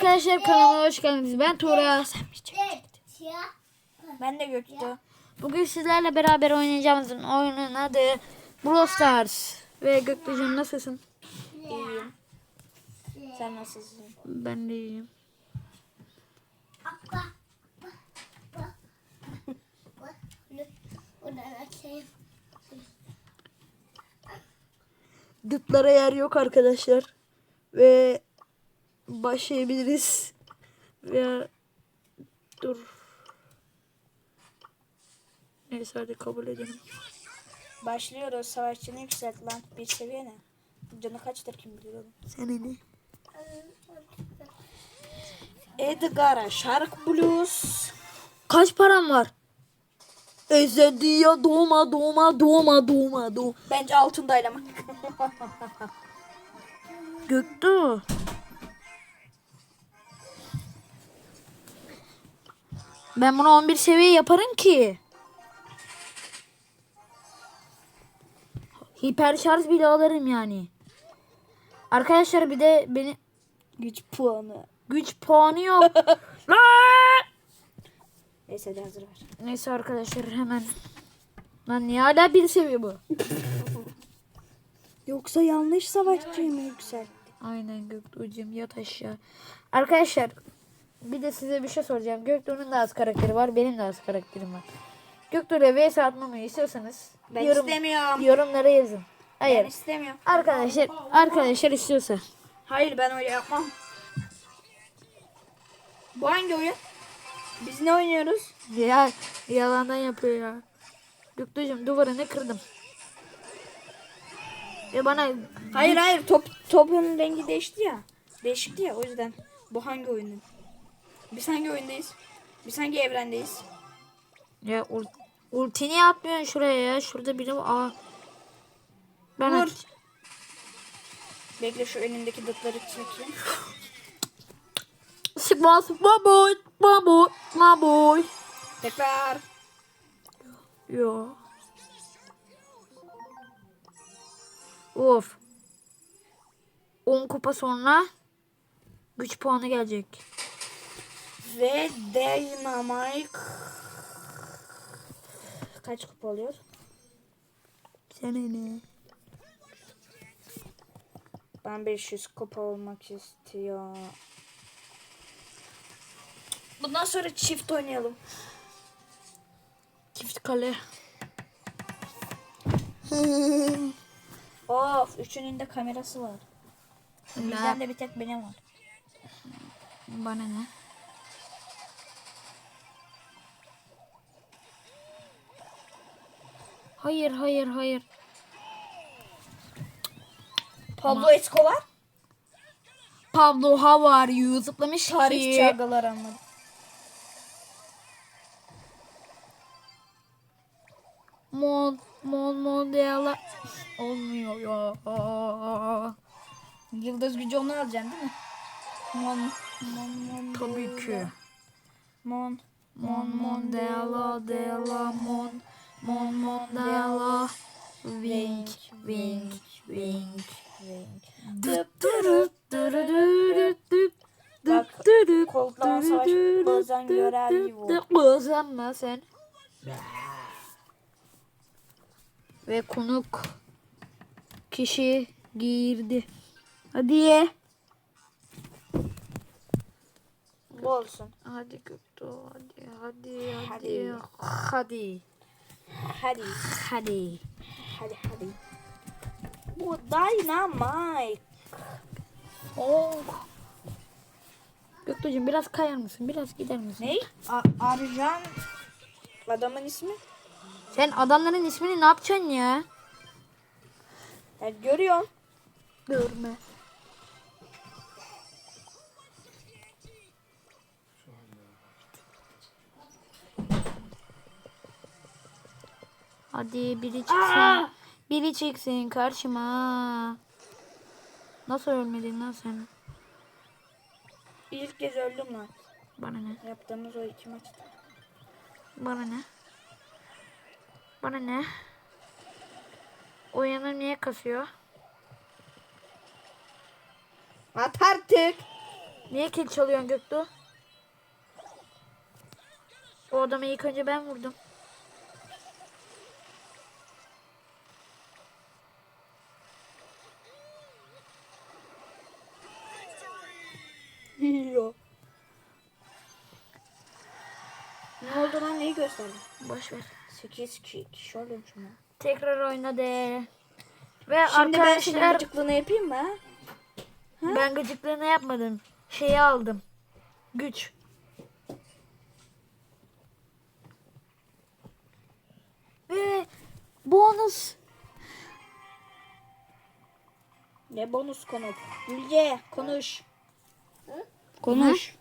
arkadaşlar kanalıma hoş geldiniz. Ben Tuğra. Ben de Göktuğ. Bugün sizlerle beraber oynayacağımız oyunun adı Brawl Stars. Ve Göktuğ'cum nasılsın? İyiyim. Sen nasılsın? Ben de iyiyim. Dıtlara yer yok arkadaşlar. Ve başlayabiliriz. Ve dur. Neyse hadi kabul edelim. Başlıyoruz. Savaşçını yükselt lan. Bir seviye ne? Canı kaçtır kim bilir oğlum. Senin ne? Edgar'a Shark Blues. Kaç param var? Ezediya doğma doğma doğma doğma doğma. Bence altındaydı ama. Göktuğ. Ben bunu 11 seviye yaparım ki. Hiper şarj bile alırım yani. Arkadaşlar bir de beni Güç puanı. güç puanı yok. Neyse hazır ver. Neyse arkadaşlar hemen. Lan niye hala bir seviye bu? Yoksa yanlış savaşçıyı mı yükseltti? Aynen Göktuğ'cum yat aşağı. Arkadaşlar bir de size bir şey soracağım. Göktuğ'un da az karakteri var. Benim de az karakterim var. Göktuğ'la vs atmamı istiyorsanız Ben yorum, istemiyorum. yorumlara yazın. Ben Hayır. istemiyorum. Arkadaşlar arkadaşlar istiyorsa. Hayır ben öyle yapmam. Bu hangi oyun? Biz ne oynuyoruz? Ya yalandan yapıyor ya. Göktuğ'cum duvarını kırdım. Ve bana Hayır hayır top topun rengi değişti ya. Değişikti ya o yüzden. Bu hangi oyun? Biz hangi oyundayız? Biz hangi evrendeyiz? ya ul, ultini atmıyorsun şuraya ya. Şurada biri var. Aa. Ben Vur. at- Bekle şu önündeki dıtları çekeyim. Sıkma sıkma boy. Ma boy. Ma boy. Tekrar. Yo. Of. 10 kupa sonra güç puanı gelecek. Ve Dynamite kaç kupa alıyor? Senin ne? Ben 500 kupa olmak istiyor. Bundan sonra çift oynayalım. Çift kale. Of, üçünün de kamerası var. Bizden de bir tek benim var. Bana ne? Hayır hayır hayır. Pablo Escobar. Pablo how are you? Zıplamış Tarih ki. çağdalar anladım. Mon mon mon diyorlar. Olmuyor ya. Yıldız gücü onu alacaksın değil mi? Mon, mon, mon, Tabii ki. Mon, Mon mon dela dela mon mon mon dela wink wink wink Wink. Düp dürüp dürüdürüp düp Bak, koltuğa savaş görev düp gibi oldu. Bozanma sen. Ve konuk kişi girdi. Hadi ye. Bu olsun. Hadi Göktuğ hadi hadi Hadi. hadi. Hadi. Hadi. Hadi. Hadi hadi. Bu Dynamite. Oh. Göktuğ'cum biraz kayar mısın? Biraz gider misin? Ne? A- Arjan adamın ismi? Sen adamların ismini ne yapacaksın ya? Ya görüyorum. Görme. Hadi biri çıksın. Biri çıksın karşıma. Nasıl ölmedin lan sen? İlk kez öldüm lan. Bana ne? Yaptığımız o iki maçta. Bana ne? Bana ne? Oyunu niye kasıyor? At artık. Niye kill çalıyorsun Göktuğ? O adamı ilk önce ben vurdum. Gösterdin? Boş ver. 8 kişi, kişi oluyormuşum ya. Tekrar oyna de. Ve Şimdi ben senin arkadaşlar gıcıklığını yapayım mı? ha? ben gıcıklığını yapmadım. Şeyi aldım. Güç. Ve bonus. Ne bonus konu? Gülce konuş. Konuş.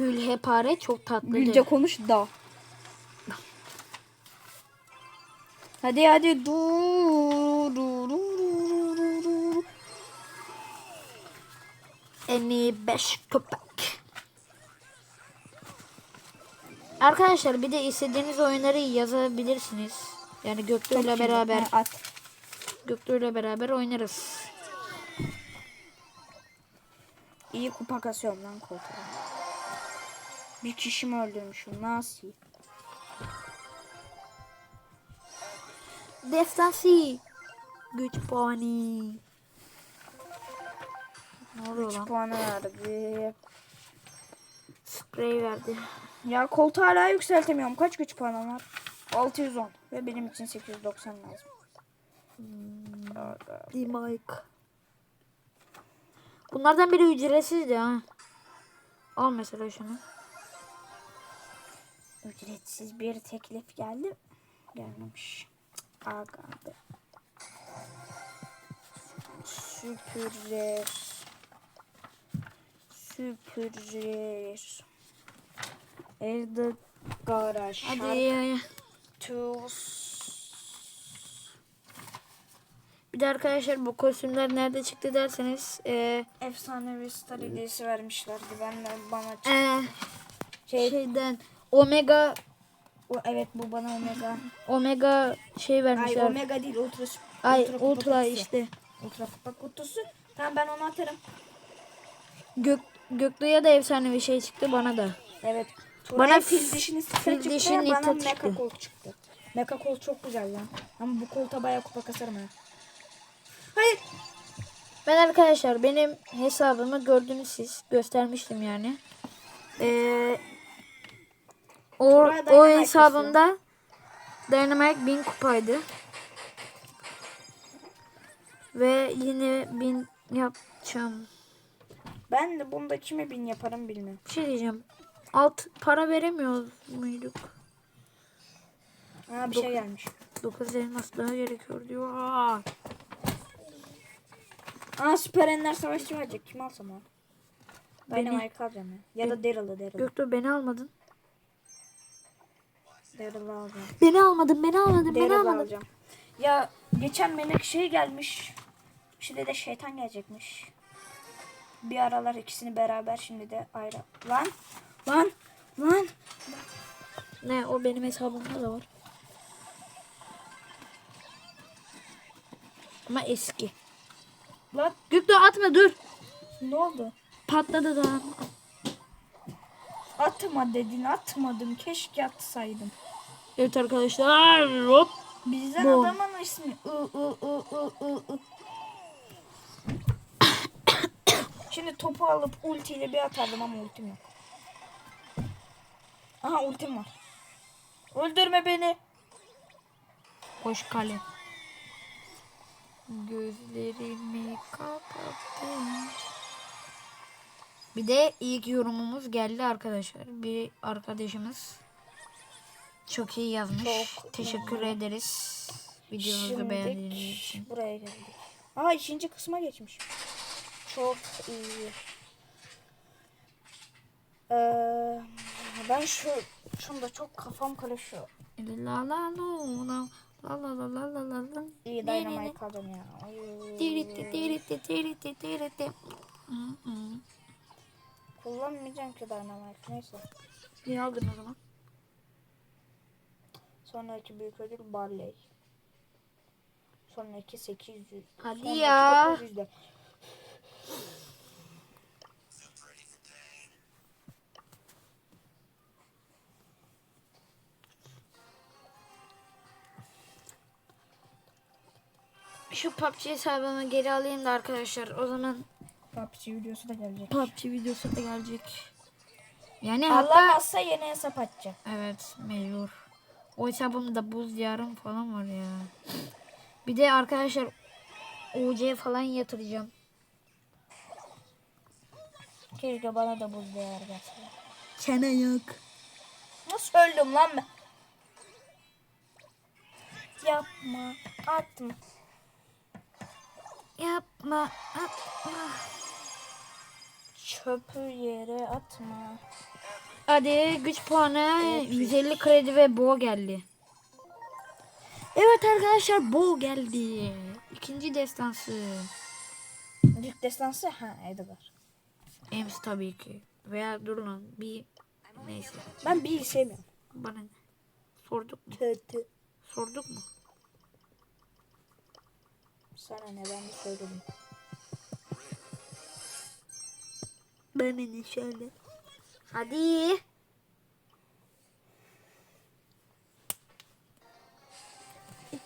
Hülhepare çok tatlıdır. Gülce konuş da. Hadi hadi dur dur dur dur dur. En iyi 5 köpek. Arkadaşlar bir de istediğiniz oyunları yazabilirsiniz. Yani Göktuğ ile beraber Ha, at. Göktuğ ile beraber oynarız. İyi kupa kasıyorum lan koltuğa. Bir kişi mi öldürmüşüm? Nasıl? Destansı. Güç puanı. Ne oluyor 3 lan? puanı verdi. Sprey verdi. Ya koltuğu hala yükseltemiyorum. Kaç güç puanım var? 610. Ve benim için 890 lazım. Bir mic. Bunlardan biri ücretsizdi ha. Al mesela şunu. Ücretsiz bir teklif geldi. Gelmemiş. Aga be. Süpürür. Süpürür. Evde garaj. Hadi. Tools. Bir de arkadaşlar bu kostümler nerede çıktı derseniz e, Efsanevi star hediyesi vermişlerdi. Ben de bana çıktı. e, Şey, şeyden Omega o, evet bu bana Omega. Omega şey Ay vermişler. Omega değil Ultra. Ay kupa Ultra kutusu. işte. Ultra kupa kutusu. Tamam ben onu atarım. Gök Göktuğ'a da efsane bir şey çıktı bana da. Evet. Bana Bana fil dişini fil çıktı. dişinin bana mecha çıktı. kol çıktı. Mecha kol çok güzel lan. Ama bu kolta bayağı kupa kasarım ha. Hayır. Ben arkadaşlar benim hesabımı gördünüz siz. Göstermiştim yani. Ee, o, o Dynamite hesabımda Dynamite 1000 kupaydı. Ve yine 1000 yapacağım. Ben de bunda kime bin yaparım bilmiyorum. Bir şey diyeceğim. Alt para veremiyor muyduk? Aa bir şey gelmiş. 9 elmas daha gerekiyor diyor. Aa. Aa süper enler savaşçı verecek. Kim alsam o? Beni. Dynamite alacağım ya. Ya da Daryl'ı Daryl'ı. Göktuğ beni almadın. Alacağım. Beni almadın, beni almadın, beni almadın. alacağım. Ya geçen melek şey gelmiş. Şimdi de şeytan gelecekmiş. Bir aralar ikisini beraber şimdi de ayrı. Lan lan lan. Ne o benim hesabımda da var. Ama eski. Lan Göktuğ atma dur. ne oldu? Patladı daha. Atma dedin atmadım. Keşke atsaydım. Evet arkadaşlar hop. Bizden Bu. adamın ismi. I, I, I, I, I. Şimdi topu alıp ultiyle bir atardım ama ultim yok. Aha ultim var. Öldürme beni. Hoş kale. Gözlerimi kapattım. Bir de ilk yorumumuz geldi arkadaşlar. Bir arkadaşımız çok iyi yazmış. Çok Teşekkür ederiz. Videomuzu Şimdi beğendiğiniz için. buraya geldik. Aa ikinci kısma geçmiş. Çok iyi. Ee, ben şu şunda çok kafam karışıyor. La la la la la la la la la la. İyi dynamite kaldım ya. Tiriti tiriti tiriti tiriti. Kullanmayacağım ki dynamite. Neyse. Niye aldın o zaman? Sonraki büyük ödül Barley. Sonraki 800. Hadi ya. Şu PUBG hesabımı geri alayım da arkadaşlar. O zaman PUBG videosu da gelecek. PUBG videosu da gelecek. Yani Allah hatta... yeni hesap açacak. Evet mecbur. O hesabımda buz yarım falan var ya. Bir de arkadaşlar UC falan yatıracağım. Keşke bana da buz değer gelse. Çene yok. Nasıl öldüm lan ben? Yapma. Atma. Yapma. Yapma. Çöpü yere atma. Hadi güç puanı 150 kredi ve bo geldi. Evet arkadaşlar bo geldi. İkinci destansı. Büyük destansı ha Edgar. Ems tabii ki. Veya dur lan bir neyse. Ben bir sevmiyorum. Bana ne? Sorduk mu? Kötü. Sorduk mu? Sana ne ben de söyledim. Bana ne şöyle. Hadi.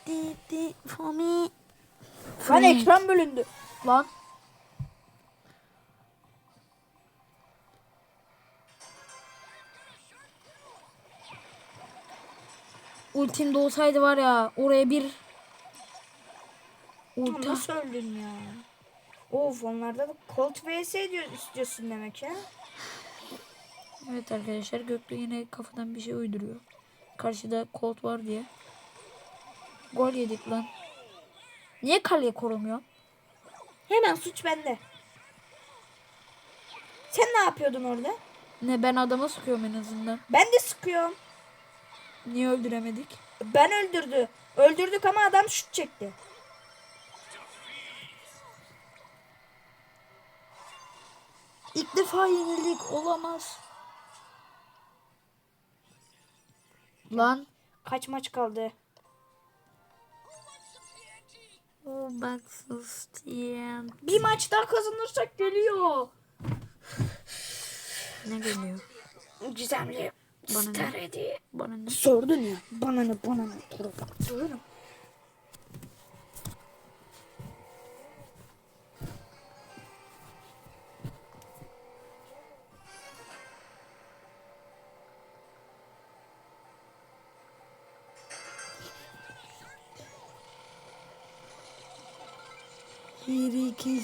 Di, di, for me. Lan ekran bölündü. Lan. Ultim de olsaydı var ya oraya bir ulti Nasıl öldün ya? Of onlarda da Colt vs diyor, istiyorsun demek ya. Evet arkadaşlar Göktuğ yine kafadan bir şey uyduruyor. Karşıda Colt var diye. Gol yedik lan. Niye kaleye korumuyor? Hemen suç bende. Sen ne yapıyordun orada? Ne ben adama sıkıyorum en azından. Ben de sıkıyorum. Niye öldüremedik? Ben öldürdü. Öldürdük ama adam şut çekti. İlk defa yenildik olamaz. Lan. Kaç maç kaldı? O baksız diyen. Bir maç daha kazanırsak geliyor. Ne geliyor? Gizemli. Bana ne? Bana ne? Sordun ya. Bana ne bana ne. Sordum. Bir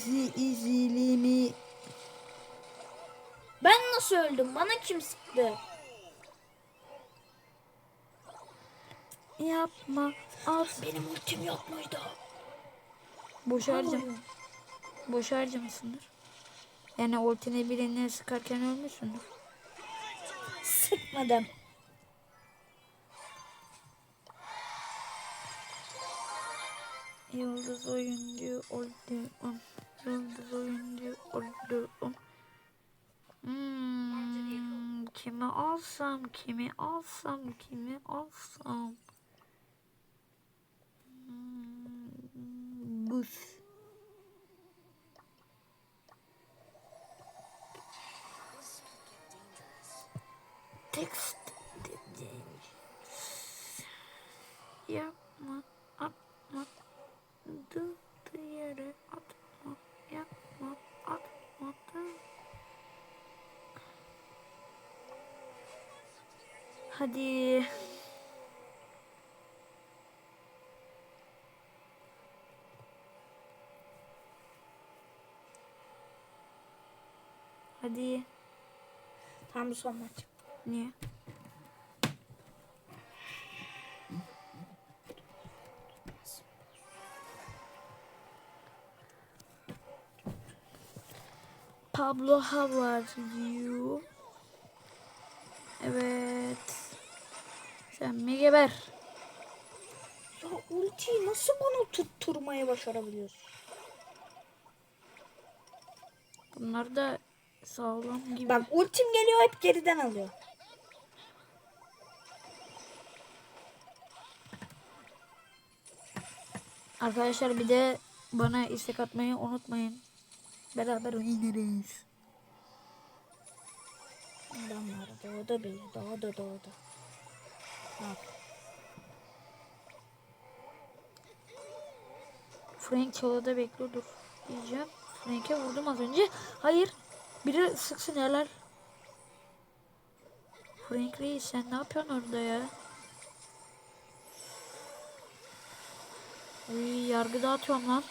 ikisi izilimi. Ben nasıl öldüm? Bana kim sıktı? Yapma. Az. Benim ultim yok muydu? Boş harcam. Boş harcamışsındır. Yani ultine birine sıkarken ölmüşsündür. Sıkmadım. Yıldız oyuncu oldu. Yıldız oyuncu oldu. Hmm, kimi alsam, kimi alsam, kimi alsam. Hmm, buz. Hadi. Hadi. Tam son maç. Niye? Pablo how are you? Evet. Sen mi geber? Ya ultiyi nasıl bana tutturmayı başarabiliyorsun? Bunlar da sağlam gibi. Bak ultim geliyor hep geriden alıyor. Arkadaşlar bir de bana istek atmayı unutmayın. Beraber oynarız. Adamlar doğdu bile doğdu doğdu. Bak. Frank çalıda bekliyor dur diyeceğim. Frank'e vurdum az önce. Hayır. Biri sıksın helal. Frank Reis sen ne yapıyorsun orada ya? Uy yargı dağıtıyorum lan.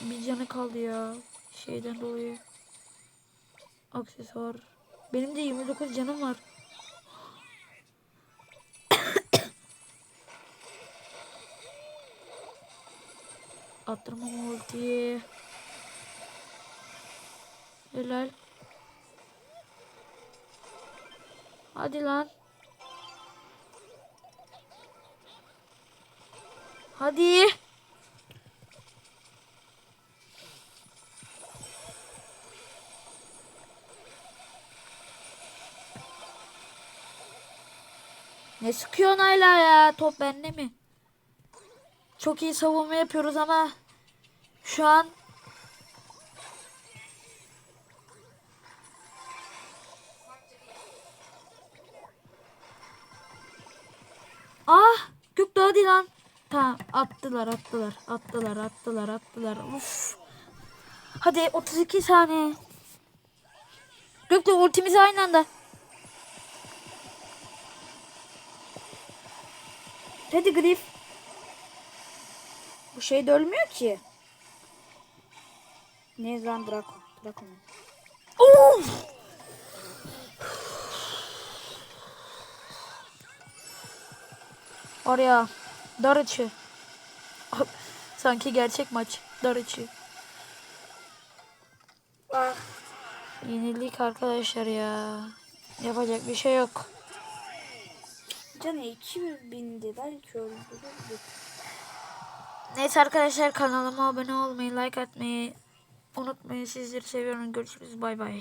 Bir canı kaldı ya. Şeyden dolayı. Aksesuar. Benim de 29 canım var. Attırmam ultiyi. Helal. Hadi lan. Hadi. Ne sıkıyorsun hala ya? Top bende mi? Çok iyi savunma yapıyoruz ama şu an Ah! Göktuğ hadi lan. Tamam attılar attılar attılar attılar attılar. Uf. Hadi 32 saniye. Göktuğ ultimizi aynı anda. Hadi Griff. Bu şey de ölmüyor ki. Ne lan Draco? Draco mu? Of! Oraya dar içi. Sanki gerçek maç. Dar içi. Ah. Yenildik arkadaşlar ya. Yapacak bir şey yok. Canı 2000'di belki öldürürdük. Neyse arkadaşlar kanalıma abone olmayı, like atmayı unutmayın. Sizleri seviyorum. Görüşürüz. Bay bay.